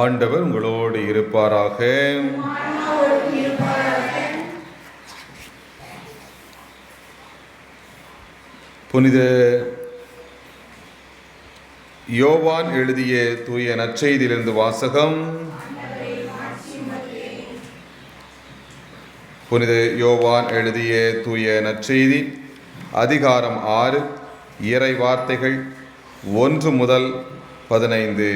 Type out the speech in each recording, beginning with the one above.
ஆண்டவர் உங்களோடு இருப்பாராக. புனித யோவான் எழுதிய தூய நற்செய்தியிலிருந்து வாசகம். புனித யோவான் எழுதிய தூய நற்செய்தி அதிகாரம் ஆறு இறை வார்த்தைகள் ஒன்று முதல் பதினைந்து.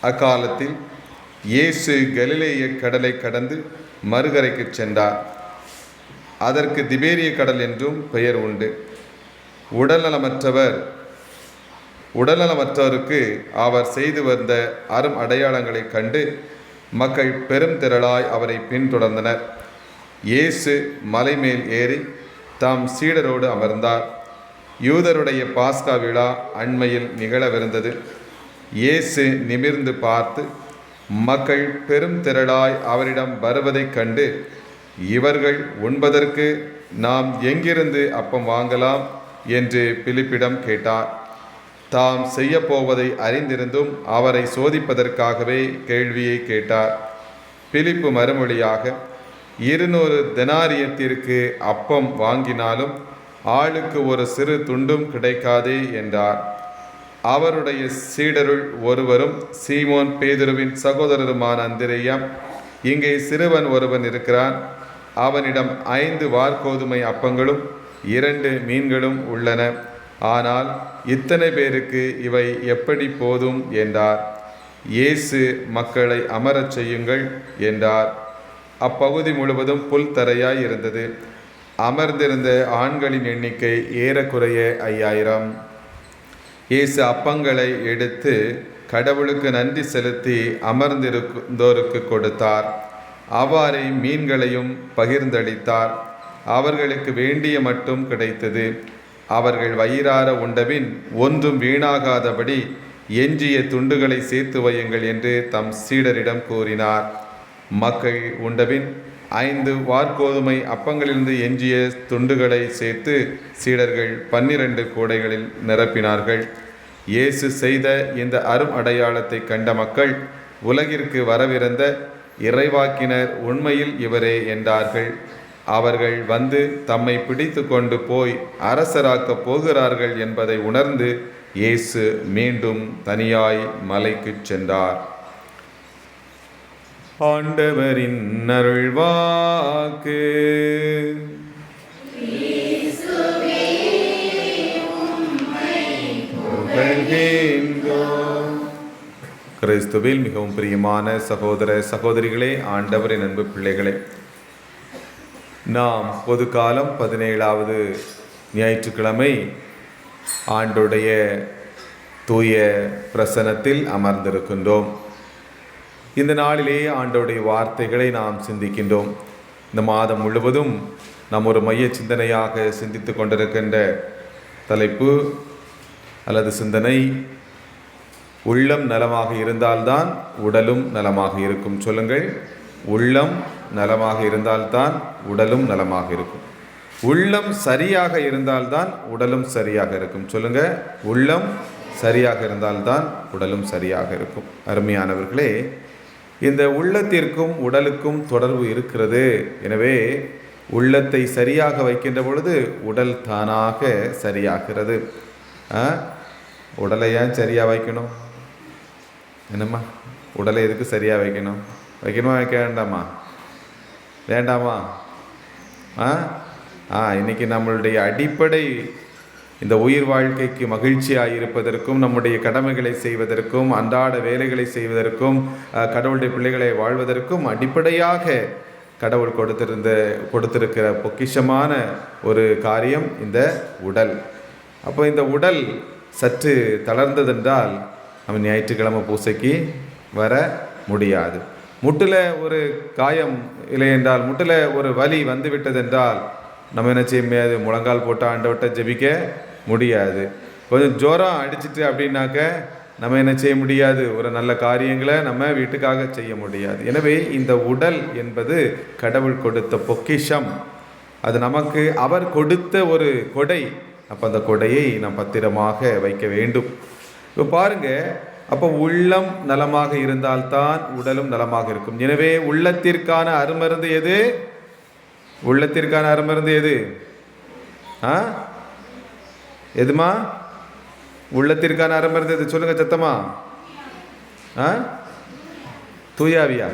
அக்காலத்தில் இயேசு கலிலேய கடலை கடந்து மறுகரைக்கு சென்றார். அதற்கு திபேரிய கடல் என்றும் பெயர் உண்டு. உடல்நலமற்றவர் உடல்நலமற்றவருக்கு அவர் செய்து வந்த அரும் அடையாளங்களைக் கண்டு மக்கள் பெரும் திரளாய் அவரை பின்தொடர்ந்தனர். இயேசு மலை மேல் ஏறி தாம் சீடரோடு அமர்ந்தார். யூதருடைய பாஸ்கா விழா அண்மையில் நிகழவிருந்தது. இயேசு நிமிர்ந்து பார்த்து மக்கள் பெரும் திரளாய் அவரிடம் வருவதைக் கண்டு இவர்கள் உண்பதற்கு நாம் எங்கிருந்து அப்பம் வாங்கலாம்? என்று பிலிப்பிடம் கேட்டார். தாம் செய்யப்போவதை அறிந்திருந்தும் அவரை சோதிப்பதற்காகவே கேள்வியை கேட்டார். பிலிப்பு மறுமொழியாக இருநூறு தெனாரியத்திற்கு அப்பம் வாங்கினாலும் ஆளுக்கு ஒரு சிறு துண்டும் கிடைக்காதே என்றார். அவருடைய சீடருள் ஒருவரும் சீமோன் பேதுருவின் சகோதரருமான அந்திரேயா இங்கே சிறுவன் ஒருவன் இருக்கிறான். அவனிடம் ஐந்து வார்கோதுமை அப்பங்களும் இரண்டு மீன்களும் உள்ளன. ஆனால் இத்தனை பேருக்கு இவை எப்படி போதும் என்றார். இயேசு மக்களை அமரச் செய்யுங்கள் என்றார். அப்பகுதி முழுவதும் புல் தரையாய் இருந்தது. அமர்ந்திருந்த ஆண்களின் எண்ணிக்கை ஏறக்குறைய ஐயாயிரம். இயேசு அப்பங்களை எடுத்து கடவுளுக்கு நன்றி செலுத்தி அமர்ந்திருந்தோருக்கு கொடுத்தார். அவ்வாறே மீன்களையும் பகிர்ந்தளித்தார். அவர்களுக்கு வேண்டிய மட்டும் கிடைத்தது. அவர்கள் வயிறார உண்டபின் ஒன்றும் வீணாகாதபடி எஞ்சிய துண்டுகளை சேர்த்து வையுங்கள் என்று தம் சீடரிடம் கூறினார். மக்கள் உண்டபின் ஐந்து வார்கோதுமை அப்பங்களிலிருந்து எஞ்சிய துண்டுகளை சேர்த்து சீடர்கள் பன்னிரண்டு கூடைகளில் நிரப்பினார்கள். இயேசு செய்த இந்த அரும் அடையாளத்தை கண்ட மக்கள் உலகிற்கு வரவிருந்த இறைவாக்கினர் உண்மையில் இவரே என்றார்கள். அவர்கள் வந்து தம்மை பிடித்து கொண்டு போய் அரசராக்கப் போகிறார்கள் என்பதை உணர்ந்து இயேசு மீண்டும் தனியாய் மலைக்குச் சென்றார். ஆண்டவரின் அருள்வாக்கு. கிறிஸ்துவில் மிகவும் பிரியமான சகோதர சகோதரிகளே ஆண்டவரின் அன்பு பிள்ளைகளே நாம் பொது காலம் பதினேழாவது ஞாயிற்றுக்கிழமை ஆண்டுடைய தூய பிரசனத்தில் அமர்ந்திருக்கின்றோம். இந்த நாளிலே ஆண்டோடைய வார்த்தைகளை நாம் சிந்திக்கின்றோம். இந்த மாதம் முழுவதும் நாம் ஒரு மைய சிந்தனையாக சிந்தித்து கொண்டிருக்கின்ற தலைப்பு அல்லது சிந்தனை உள்ளம் நலமாக இருந்தால்தான் உடலும் நலமாக இருக்கும். சொல்லுங்கள். உள்ளம் நலமாக இருந்தால்தான் உடலும் நலமாக இருக்கும். உள்ளம் சரியாக இருந்தால்தான் உடலும் சரியாக இருக்கும். சொல்லுங்க. உள்ளம் சரியாக இருந்தால்தான் உடலும் சரியாக இருக்கும். அருமையானவர்களே இந்த உள்ளத்திற்கும் உடலுக்கும் தொடர்பு இருக்கிறது. எனவே உள்ளத்தை சரியாக வைக்கின்ற பொழுது உடல் தானாக சரியாகிறது. ஆ? உடலை ஏன் சரியாக வைக்கணும்? என்னம்மா? உடலை எதுக்கு சரியாக வைக்கணும்? வைக்கணுமா வைக்க வேண்டாமா? வேண்டாமா? ஆ? ஆ இன்னைக்கு நம்மளுடைய அடிப்படை இந்த உயிர் வாழ்க்கைக்கு மகிழ்ச்சியாக இருப்பதற்கும் நம்முடைய கடமைகளை செய்வதற்கும் அன்றாட வேலைகளை செய்வதற்கும் கடவுளுடைய பிள்ளைகளை வாழ்வதற்கும் அடிப்படையாக கடவுள் கொடுத்திருந்த கொடுத்திருக்கிற பொக்கிஷமான ஒரு காரியம் இந்த உடல். அப்போ இந்த உடல் சற்று தளர்ந்ததென்றால் நம்ம ஞாயிற்றுக்கிழமை பூசைக்கு வர முடியாது. முட்டில் ஒரு காயம் இல்லை என்றால் முட்டில் ஒரு வலி வந்துவிட்டதென்றால் நம்ம என்ன செய்ய முடியாது? முழங்கால் போட்டு ஆண்டவட்ட ஜெபிக்க முடியாது. கொஞ்சம் ஜோரம் அடிச்சிட்டு அப்படின்னாக்க நம்ம என்ன செய்ய முடியாது? ஒரு நல்ல காரியங்களை நம்ம வீட்டுக்காக செய்ய முடியாது. எனவே இந்த உடல் என்பது கடவுள் கொடுத்த பொக்கிஷம். அது நமக்கு அவர் கொடுத்த ஒரு கொடை. அப்போ அந்த கொடையை நாம் பத்திரமாக வைக்க வேண்டும். இப்போ பாருங்கள் அப்போ உள்ளம் நலமாக இருந்தால்தான் உடலும் நலமாக இருக்கும். எனவே உள்ளத்திற்கான அருமருந்து எது? உள்ளத்திற்கான அருமருந்து எது? ஆ? எதுமா? உள்ளத்திற்கான அறம் எது சொல்லுங்க சத்தமா? ஆ? தூயாவியா?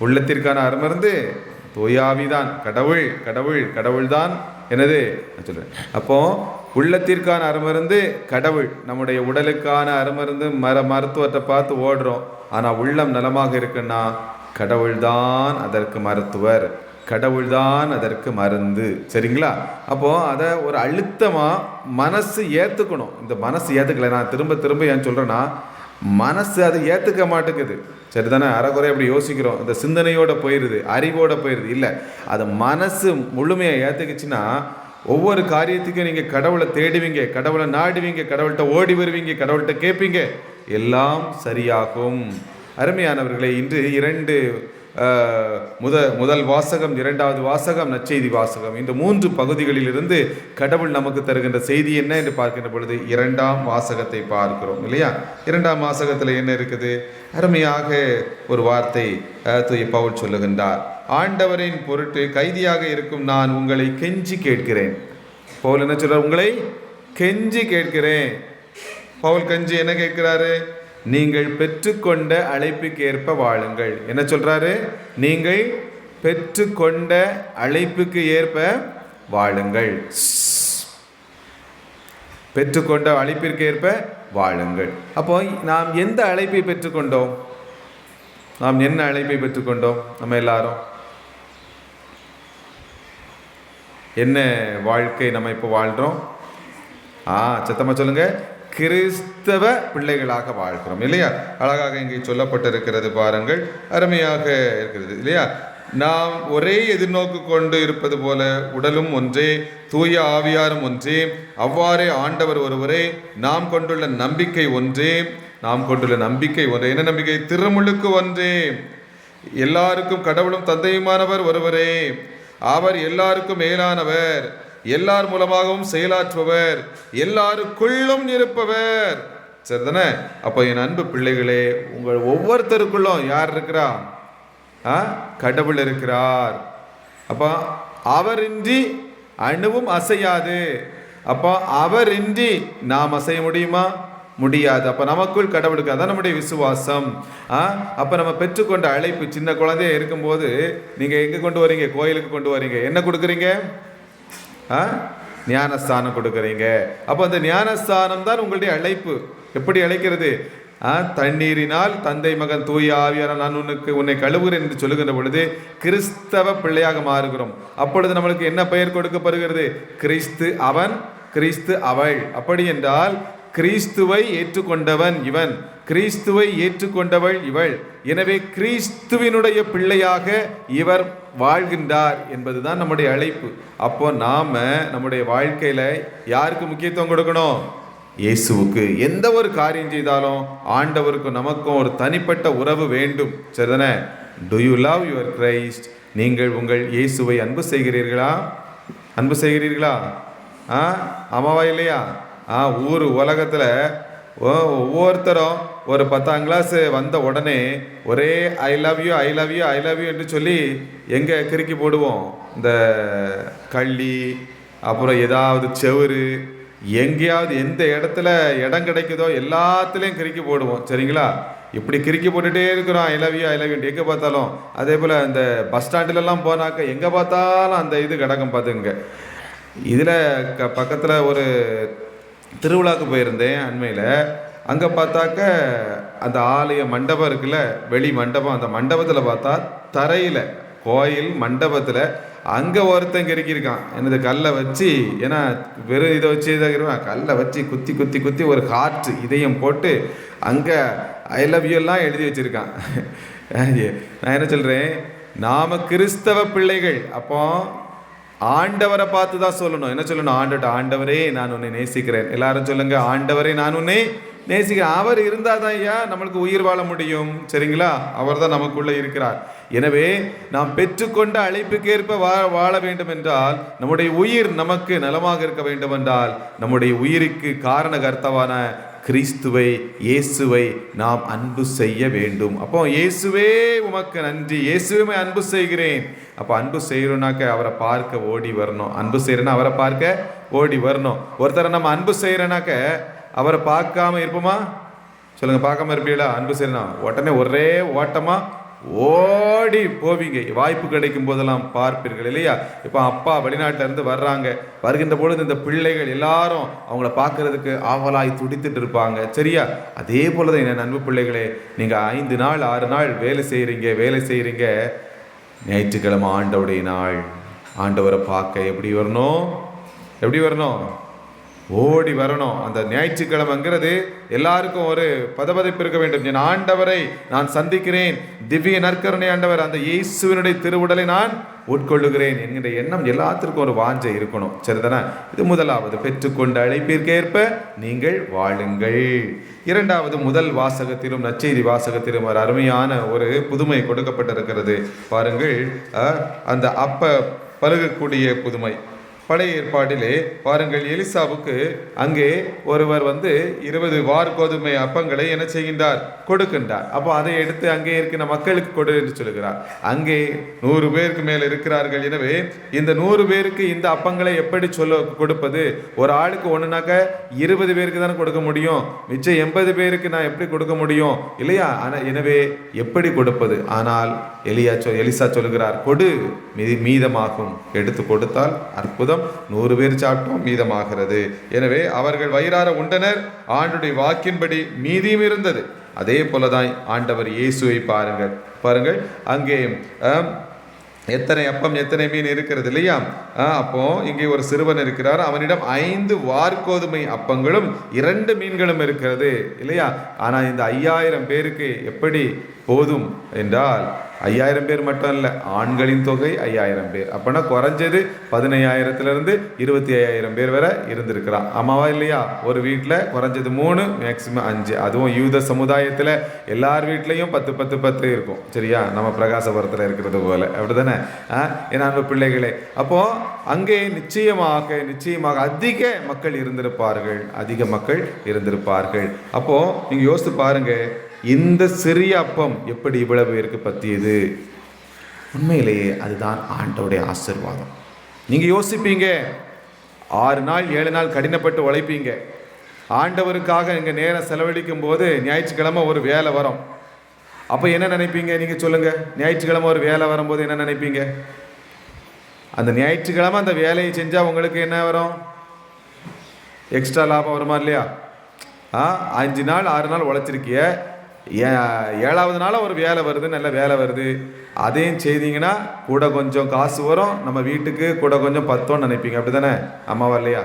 உள்ளத்திற்கான அருமருந்து தூயாவிதான். கடவுள் கடவுள் கடவுள்தான். என்னது? நான் சொல்கிறேன் அப்போ உள்ளத்திற்கான அருமருந்து கடவுள் நம்முடைய உடலுக்கான அருமருந்து மர மருத்துவத்தை பார்த்து ஓடுறோம். ஆனால் உள்ளம் நலமாக இருக்குன்னா கடவுள்தான் அதற்கு மருத்துவர். கடவுள்தான் அதற்கு மருந்து. சரிங்களா? அப்போ அதை ஒரு அழுத்தமாக மனசு ஏற்றுக்கணும் இந்த மனசு ஏற்றுக்கல நான் திரும்ப திரும்ப ஏன் சொல்கிறேன்னா மனசு அதை ஏற்றுக்க மாட்டேங்குது. சரி தானே அறகுறை அப்படி யோசிக்கிறோம். இந்த சிந்தனையோடு போயிடுது அறிவோடு போயிடுது இல்லை அது மனசு முழுமையாக ஏற்றுக்குச்சுன்னா ஒவ்வொரு காரியத்துக்கும் நீங்கள் கடவுளை தேடுவீங்க கடவுளை நாடுவீங்க கடவுள்கிட்ட ஓடி வருவீங்க கடவுள்கிட்ட கேட்பீங்க. எல்லாம் சரியாகும். அருமையானவர்களை இன்று இரண்டு முத முதல் வாசகம் இரண்டாவது வாசகம் நற்செய்தி வாசகம். இந்த மூன்று பகுதிகளிலிருந்து கடவுள் நமக்கு தருகின்ற செய்தி என்ன என்று பார்க்கின்ற பொழுது இரண்டாம் வாசகத்தை பார்க்கிறோம் இல்லையா? இரண்டாம் வாசகத்தில் என்ன இருக்குது? அருமையாக ஒரு வார்த்தை தூய பவுல் சொல்லுகின்றார். ஆண்டவரின் பொருட்டு கைதியாக இருக்கும் நான் உங்களை கெஞ்சி கேட்கிறேன். பவுல் என்ன சொல்கிறார் உங்களை கெஞ்சி கேட்கிறேன். பவுல் கெஞ்சி என்ன கேட்கிறாரு? நீங்கள் பெற்றுக்கொண்ட அழைப்புக்கேற்ப வாழுங்கள். என்ன சொல்கிறாரு நீங்கள் பெற்றுக்கொண்ட அழைப்புக்கு ஏற்ப வாழுங்கள். பெற்றுக்கொண்ட அழைப்பிற்கு ஏற்ப வாழுங்கள். அப்போ நாம் எந்த அழைப்பை பெற்றுக்கொண்டோம்? நாம் என்ன அழைப்பை பெற்றுக்கொண்டோம்? நம்ம எல்லாரும்? என்ன வாழ்க்கை நம்ம இப்போ வாழ்கிறோம் ஆ சத்தமாக சொல்லுங்கள் கிறிஸ்தவ பிள்ளைகளாக வாழ்கிறோம் இல்லையா? அழகாக இங்கே சொல்லப்பட்டிருக்கிறது பாருங்கள். அருமையாக இருக்கிறது இல்லையா? நாம் ஒரே எதிர்நோக்கு கொண்டு இருப்பது போல உடலும் ஒன்றே தூய ஆவியாரும் ஒன்றே அவ்வாறே ஆண்டவர் ஒருவரே நாம் கொண்டுள்ள நம்பிக்கை ஒன்றே நாம் கொண்டுள்ள நம்பிக்கை ஒன்றே. என்ன நம்பிக்கை? திருமுழுக்கு ஒன்றே. எல்லாருக்கும் கடவுளும் தந்தையுமானவர் ஒருவரே. அவர் எல்லாருக்கும் மேலானவர். எல்லார் மூலமாகவும் செயலாற்றுபவர் எல்லாருக்குள்ளும் இருப்பவர். சரிதானே? அப்போ என் அன்பு பிள்ளைகளே உங்கள் ஒவ்வொருத்தருக்குள்ளும் யார் இருக்கிறா? ஆ? கடவுள் இருக்கிறார். அப்போ அவரின்றி அணுவும் அசையாது. அப்போ அவரின்றி நாம் அசைய முடியுமா? முடியாது. அப்போ நமக்குள் கடவுளுக்கு அதான் நம்முடைய விசுவாசம். ஆ? அப்போ நம்ம பெற்றுக்கொண்ட அழைப்பு சின்ன குழந்தைய இருக்கும்போது நீங்கள் எங்கே கொண்டு வரீங்க? கோயிலுக்கு கொண்டு வரீங்க. என்ன கொடுக்குறீங்க? ஆ? ஞானஸ்தானம் கொடுக்குறீங்க. அப்போ அந்த ஞானஸ்தானம் தான் உங்களுடைய அழைப்பு. எப்படி அழைக்கிறது? ஆ தண்ணீரினால் தந்தை மகன் தூய ஆவியான நான் உனக்கு உன்னை கழுவுகிறேன் என்று சொல்லுகின்ற பொழுது கிறிஸ்தவ பிள்ளையாக மாறுகிறோம். அப்பொழுது நம்மளுக்கு என்ன பெயர் கொடுக்கப்படுகிறது? கிறிஸ்து அவன் கிறிஸ்து அவள். அப்படி என்றால் கிறிஸ்துவை ஏற்றுக்கொண்டவன் இவன். கிறிஸ்துவை ஏற்றுக்கொண்டவள் இவள். எனவே கிறிஸ்துவினுடைய பிள்ளையாக இவர் வாழ்கின்றார் என்பதுதான் நம்முடைய அழைப்பு. அப்போ நாம நம்முடைய வாழ்க்கையில யாருக்கு முக்கியத்துவம் கொடுக்கணும்? இயேசுவுக்கு. எந்த ஒரு காரியம் செய்தாலும் ஆண்டவருக்கும் நமக்கும் ஒரு தனிப்பட்ட உறவு வேண்டும். சரிதானே? Do you love your Christ நீங்கள் உங்கள் இயேசுவை அன்பு செய்கிறீர்களா? அன்பு செய்கிறீர்களா? ஆ? ஆமாவா இல்லையா? ஆ ஊர் உலகத்தில் ஒவ்வொருத்தரும் ஒரு பத்தாம் கிளாஸ் வந்த உடனே ஒரே I love you I love you I love you என்று சொல்லி எங்கே கிறுக்கி போடுவோம்? இந்த கள்ளி அப்புறம் ஏதாவது செவுரு எங்கேயாவது எந்த இடத்துல இடம் கிடைக்குதோ எல்லாத்துலேயும் கிறுக்கி போடுவோம். சரிங்களா? இப்படி கிறுக்கி போட்டுகிட்டே இருக்கிறோம். I love you I love you எங்கே பார்த்தாலும். அதே போல் இந்த பஸ் ஸ்டாண்டுலலாம் போனாக்க எங்கே பார்த்தாலும் அந்த இது கிடக்கும் பார்த்துங்க இதில் க பக்கத்தில் ஒரு திருவிழாக்கு போயிருந்தேன் அண்மையில். அங்கே பார்த்தாக்க அந்த ஆலய மண்டபம் இருக்குல்ல வெளி மண்டபம். அந்த மண்டபத்தில் பார்த்தா தரையில் கோயில் மண்டபத்தில் அங்கே ஒருத்தன் கிறுக்கியிருக்கான். எனது கல்லை வச்சு ஏன்னா வெறும் இதை வச்சு இதாக கல்லை வச்சு குத்தி குத்தி குத்தி ஒரு ஹார்ட் இதயம் போட்டு அங்கே ஐ லவ் யூ எல்லாம் எழுதி வச்சுருக்கான். நான் என்ன சொல்கிறேன் நாம் கிறிஸ்தவ பிள்ளைகள். அப்போ ஆண்டவரை பார்த்து தான் சொல்லணும். என்ன சொல்லணும்? ஆண்டவர்கிட்ட ஆண்டவரே நான் உன்னை நேசிக்கிறேன். எல்லாரும் சொல்லுங்க ஆண்டவரே நான் உன்னை நேசிக்கிறேன். அவர் இருந்தால் தான் ஐயா நம்மளுக்கு உயிர் வாழ முடியும். சரிங்களா? அவர் தான் நமக்குள்ளே இருக்கிறார். எனவே நாம் பெற்றுக்கொண்ட அழைப்புக்கேற்ப வா வாழ வேண்டும் என்றால் நம்முடைய உயிர் நமக்கு நலமாக இருக்க வேண்டும் என்றால் நம்முடைய உயிருக்கு காரண கர்த்தவான கிறிஸ்துவை இயேசுவை நாம் அன்பு செய்ய வேண்டும். அப்போ இயேசுவே உமக்கு நன்றி. இயேசுவே அன்பு செய்கிறேன். அப்போ அன்பு செய்கிறோன்னாக்க அவரை பார்க்க ஓடி வரணும். அன்பு செய்கிறேன்னா அவரை பார்க்க ஓடி வரணும். ஒருத்தரை நம்ம அன்பு செய்கிறனாக்க அவரை பார்க்காம இருப்போமா? சொல்லுங்கள் பார்க்காம இருப்பீங்களா? அன்பு செய்யணும் உடனே ஒரே ஓட்டமாக ஓடி போவீங்க. வாய்ப்பு கிடைக்கும் போதெல்லாம் பார்ப்பீர்கள் இல்லையா? இப்போ அப்பா வெளிநாட்டிலேருந்து வர்றாங்க. வருகின்ற பொழுது இந்த பிள்ளைகள் எல்லாரும் அவங்கள பார்க்கறதுக்கு ஆவலாய் துடித்துட்டு இருப்பாங்க. சரியா? அதே போலதான் என்ன நண்பு பிள்ளைகளே நீங்கள் ஐந்து நாள் ஆறு நாள் வேலை செய்கிறீங்க வேலை செய்கிறீங்க ஞாயிற்றுக்கிழமை ஆண்டவுடைய நாள். ஆண்டவரை பார்க்க எப்படி வரணும்? எப்படி வரணும்? ஓடி வரணும். அந்த ஞாயிற்றுக்கிழமைங்கிறது எல்லாருக்கும் ஒரு பதபதிப்பு இருக்க வேண்டும். என் ஆண்டவரை நான் சந்திக்கிறேன். திவ்ய நற்கருணை ஆண்டவர் அந்த இயேசுவினுடைய திருவுடலை நான் உட்கொள்ளுகிறேன் என்கின்ற எண்ணம் எல்லாத்திற்கும் ஒரு வாஞ்சை இருக்கணும். சரிதானே? இது முதலாவது. பெற்றுக்கொண்ட அழைப்பிற்கேற்ப நீங்கள் வாழுங்கள். இரண்டாவது முதல் வாசகத்திலும் நச்செய்தி வாசகத்திலும் ஒரு அருமையான ஒரு புதுமை கொடுக்கப்பட்டிருக்கிறது. பாருங்கள் அந்த அப்ப பருகக்கூடிய புதுமை. பழைய ஏற்பாட்டிலே பாருங்கள் எலிசாவுக்கு அங்கே ஒருவர் வந்து இருபது வார் கோதுமை அப்பங்களை என்ன செய்கின்றார் கொடுக்கின்றார். அப்போ அதை எடுத்து அங்கே இருக்கிற மக்களுக்கு கொடு என்று சொல்லுகிறார் அங்கே நூறு பேருக்கு மேல் இருக்கிறார்கள். எனவே இந்த நூறு பேருக்கு இந்த அப்பங்களை எப்படி சொல்ல கொடுப்பது? ஒரு ஆளுக்கு ஒன்றுனாக்க இருபது பேருக்கு தானே கொடுக்க முடியும். மிச்சம் எண்பது பேருக்கு நான் எப்படி கொடுக்க முடியும்? இல்லையா? ஆனால் எனவே எப்படி கொடுப்பது? ஆனால் எலியா சொல் எலிசா சொல்கிறார் கொடு மீதி மீதமாகும். எடுத்து கொடுத்தால் அற்புதம். நூறு பேர் சாப்பிட்டோம் மீதமாகிறது. எனவே அவர்கள் வயிறார உண்டனர் ஆண்டுடைய வாக்கின்படி மீதியும் இருந்தது. அதே போலதான் ஆண்டவர் இயேசுவை பாருங்கள். பாருங்கள் அங்கே எத்தனை அப்பம் எத்தனை மீன் இருக்கிறது இல்லையா? அப்போ இங்கே ஒரு சிறுவன் இருக்கிறார். அவனிடம் ஐந்து வார்கோதுமை அப்பங்களும் இரண்டு மீன்களும் இருக்கிறது இல்லையா? ஆனா இந்த ஐயாயிரம் பேருக்கு எப்படி போதும் என்றால் ஐயாயிரம் பேர் மட்டும் இல்லை ஆண்களின் தொகை ஐயாயிரம் பேர். அப்போனா குறைஞ்சது பதினையாயிரத்துலேருந்து இருபத்தி ஐயாயிரம் பேர் வரை இருந்திருக்கிறான் ஆமாவா இல்லையா? ஒரு வீட்டில் குறைஞ்சது மூணு மேக்சிமம் அஞ்சு. அதுவும் யூத சமுதாயத்தில் எல்லார் வீட்லேயும் பத்து பத்து பத்து இருக்கும். சரியா? நம்ம பிரகாசபுரத்தில் இருக்கிறது போல். அப்படிதானே? ஆ, என் பிள்ளைகளே அப்போது அங்கே நிச்சயமாக நிச்சயமாக அதிக மக்கள் இருந்திருப்பார்கள். அதிக மக்கள் இருந்திருப்பார்கள். அப்போது நீங்கள் யோசித்து பாருங்கள் இந்த சிறிய அப்பம் எப்படி இவ்வளவு பேருக்கு பற்றியது? உண்மையிலேயே அதுதான் ஆண்டவுடைய ஆசீர்வாதம். நீங்கள் யோசிப்பீங்க ஆறு நாள் ஏழு நாள் கடினப்பட்டு உழைப்பீங்க. ஆண்டவருக்காக இங்கே நேரம் செலவழிக்கும் போது ஞாயிற்றுக்கிழமை ஒரு வேலை வரும். அப்போ என்ன நினைப்பீங்க? நீங்கள் சொல்லுங்கள் ஞாயிற்றுக்கிழமை ஒரு வேலை வரும்போது என்ன நினைப்பீங்க? அந்த ஞாயிற்றுக்கிழமை அந்த வேலையை செஞ்சால் உங்களுக்கு என்ன வரும்? எக்ஸ்ட்ரா லாபம் வருமா இல்லையா? ஆ அஞ்சு நாள் ஆறு நாள் உழைச்சிருக்கிய ஏழாவது நாளாக ஒரு வேலை வருது நல்ல வேலை வருது. அதையும் செய்தீங்கன்னா கூட கொஞ்சம் காசு வரும். நம்ம வீட்டுக்கு கூட கொஞ்சம் பத்தோன்னு நினைப்பீங்க. அப்படி தானே அம்மாவா இல்லையா?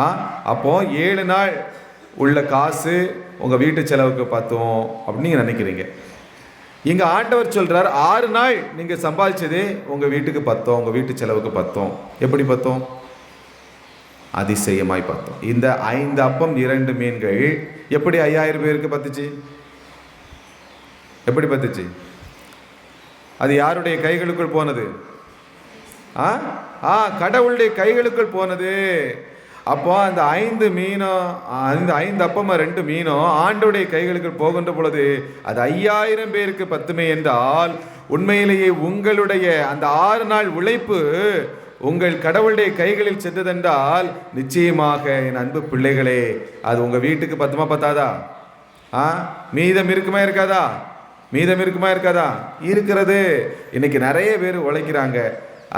ஆ அப்போ ஏழு நாள் உள்ள காசு உங்கள் வீட்டு செலவுக்கு பத்தும் அப்படின்னு நீங்கள் நினைக்கிறீங்க. இங்கே ஆண்டவர் சொல்கிறார் ஆறு நாள் நீங்கள் சம்பாதிச்சதே உங்கள் வீட்டுக்கு பத்தோம் உங்கள் வீட்டு செலவுக்கு பத்தோம். எப்படி பத்தோம்? அதிசயமாய் பார்த்தோம் இந்த ஐந்து அப்பம் இரண்டு மீன்கள் எப்படி ஐயாயிரம் பேருக்கு பத்துச்சு? எப்படி பத்துச்சு அது யாருடைய கைகளுக்குள் போனது? ஆ? ஆ கடவுளுடைய கைகளுக்குள் போனது. அப்போ அந்த ஐந்து மீனும் அந்த ஐந்து அப்பமும் ரெண்டு மீனும் ஆண்டோடைய கைகளுக்குள் போகின்ற பொழுது அது ஐயாயிரம் பேருக்கு பத்துமே என்றால் உண்மையிலேயே உங்களுடைய அந்த ஆறு நாள் உழைப்பு உங்கள் கடவுளுடைய கைகளில் சென்றதென்றால் நிச்சயமாக என் அன்பு பிள்ளைகளே அது உங்கள் வீட்டுக்கு பத்துமா பத்தாதா? ஆ? மீதம் இருக்குமா இருக்காதா? மீதம் இருக்குமா இருக்காதா? இருக்கிறது. இன்னைக்கு நிறைய பேர் உழைக்கிறாங்க.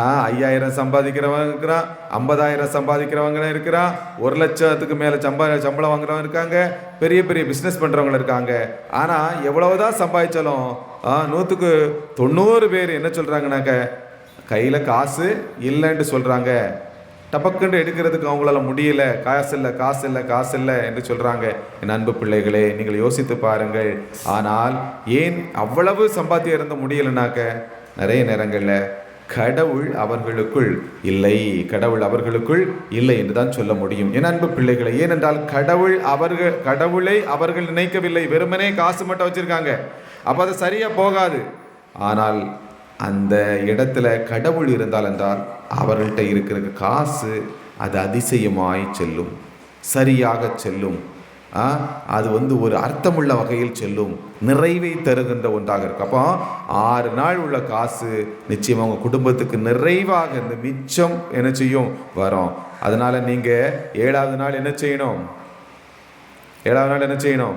ஆ ஐயாயிரம் சம்பாதிக்கிறவங்க இருக்கிறான் ஐம்பதாயிரம் சம்பாதிக்கிறவங்களும் இருக்கிறான் ஒரு லட்சத்துக்கு மேலே சம்பா சம்பளம் வாங்குறவங்க இருக்காங்க பெரிய பெரிய பிஸ்னஸ் பண்ணுறவங்க இருக்காங்க. ஆனால் எவ்வளவுதான் சம்பாதிச்சாலும் நூற்றுக்கு தொண்ணூறு பேர் என்ன சொல்கிறாங்கனாக்க கையில் காசு இல்லைன்ட்டு சொல்கிறாங்க டபக்குன்னு எடுக்கிறதுக்கு அவங்களால முடியல. காசு இல்லை காசு இல்லை காசு இல்லை என்று சொல்கிறாங்க என் அன்பு பிள்ளைகளே நீங்கள் யோசித்து பாருங்கள். ஆனால் ஏன் அவ்வளவு சம்பாத்தியம் இருந்த முடியலைனாக்க? நிறைய நேரங்களில் கடவுள் அவர்களுக்குள் இல்லை. கடவுள் அவர்களுக்குள் இல்லை என்று தான் சொல்ல முடியும். என் அன்பு பிள்ளைகளை ஏனென்றால் கடவுள் அவர்கள் கடவுளை அவர்கள் நினைக்கவில்லை. வெறுமனே காசு மட்டும் வச்சிருக்காங்க. அப்போ அது சரியாக போகாது. ஆனால் அந்த இடத்துல கடவுள் இருந்தால் என்றால் அவர்கள்ட்ட இருக்கிற காசு அது அதிசயமாய் செல்லும். சரியாக செல்லும். ஆ, அது வந்து ஒரு அர்த்தமுள்ள வகையில் செல்லும். நிறைவை தருகின்ற ஒன்றாக இருக்கும் அப்போ ஆறு நாள் உள்ள காசு நிச்சயம் அவங்க குடும்பத்துக்கு நிறைவாக இந்த மிச்சம் என்ன செய்யும்? வரும். அதனால் நீங்கள் ஏழாவது நாள் என்ன செய்யணும்? ஏழாவது நாள் என்ன செய்யணும்?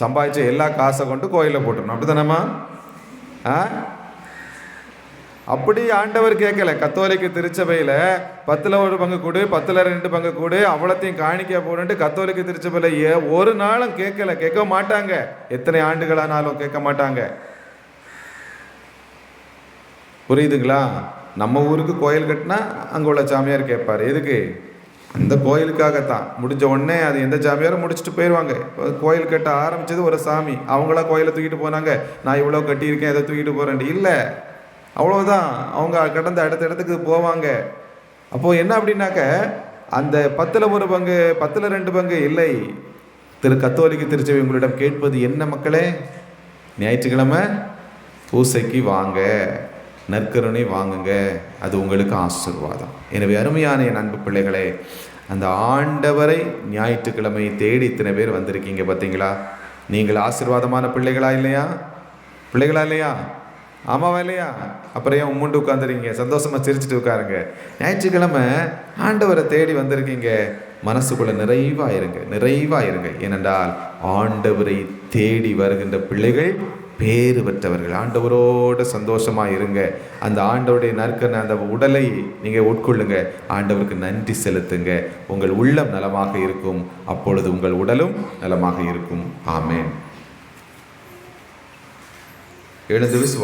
சம்பாதிச்ச எல்லா காசை கொண்டு கோயிலில் போட்டுருணும் அப்படிதானம்மா ஆ? அப்படி ஆண்டவர் கேட்கல. கத்தோலிக்க திருச்சபையில் பத்தில் ஒரு பங்கு கூடு பத்தில் ரெண்டு பங்கு கூடு அவ்வளோத்தையும் காணிக்க போடுன்ட்டு கத்தோலிக்க திருச்சபையில் ஏ ஒரு நாளும் கேட்கல. கேட்க மாட்டாங்க. எத்தனை ஆண்டுகளானாலும் கேட்க மாட்டாங்க. புரியுதுங்களா? நம்ம ஊருக்கு கோயில் கட்டினா அங்கே உள்ள சாமியார் கேட்பார். எதுக்கு? அந்த கோயிலுக்காகத்தான். முடிஞ்ச உடனே அது எந்த சாமியாரும் முடிச்சுட்டு போயிடுவாங்க கோயில் கட்ட ஆரம்பிச்சது ஒரு சாமி. அவங்களா கோயிலை தூக்கிட்டு போனாங்க. நான் இவ்வளோ கட்டியிருக்கேன் இதை தூக்கிட்டு போகிறேன் இல்லை. அவ்வளோதான் அவங்க கடந்த அடுத்த இடத்துக்கு போவாங்க. அப்போது என்ன அப்படின்னாக்க அந்த பத்தில் ஒரு பங்கு பத்தில் ரெண்டு பங்கு இல்லை. திரு கத்தோலிக்க திருச்சபை உங்களிடம் கேட்பது என்ன மக்களே? ஞாயிற்றுக்கிழமை பூசைக்கு வாங்க நற்கருணை வாங்குங்க. அது உங்களுக்கு ஆசீர்வாதம். எனவே அருமையான என் அன்பு பிள்ளைகளே அந்த ஆண்டவரை ஞாயிற்றுக்கிழமை தேடி இத்தனை பேர் வந்திருக்கீங்க பார்த்தீங்களா? நீங்கள் ஆசீர்வாதமான பிள்ளைகளா இல்லையா? பிள்ளைகளா இல்லையா? ஆமாவா இல்லையா அப்புறம் ஏன் உம்முண்டு உட்காந்துருக்கீங்க சந்தோஷமா சிரிச்சுட்டு உட்காருங்க. ஞாயிற்றுக்கிழமை ஆண்டவரை தேடி வந்திருக்கீங்க. மனசுக்குள்ள நிறைவா இருங்க நிறைவா இருங்க ஏனென்றால் ஆண்டவரை தேடி வருகின்ற பிள்ளைகள் பேறு பெற்றவர்கள். ஆண்டவரோட சந்தோஷமா இருங்க. அந்த ஆண்டவருடைய நற்கன அந்த உடலை நீங்க உட்கொள்ளுங்க. ஆண்டவருக்கு நன்றி செலுத்துங்க. உங்கள் உள்ளம் நலமாக இருக்கும். அப்பொழுது உங்கள் உடலும் நலமாக இருக்கும். ஆமேன். எழுந்து விசுவா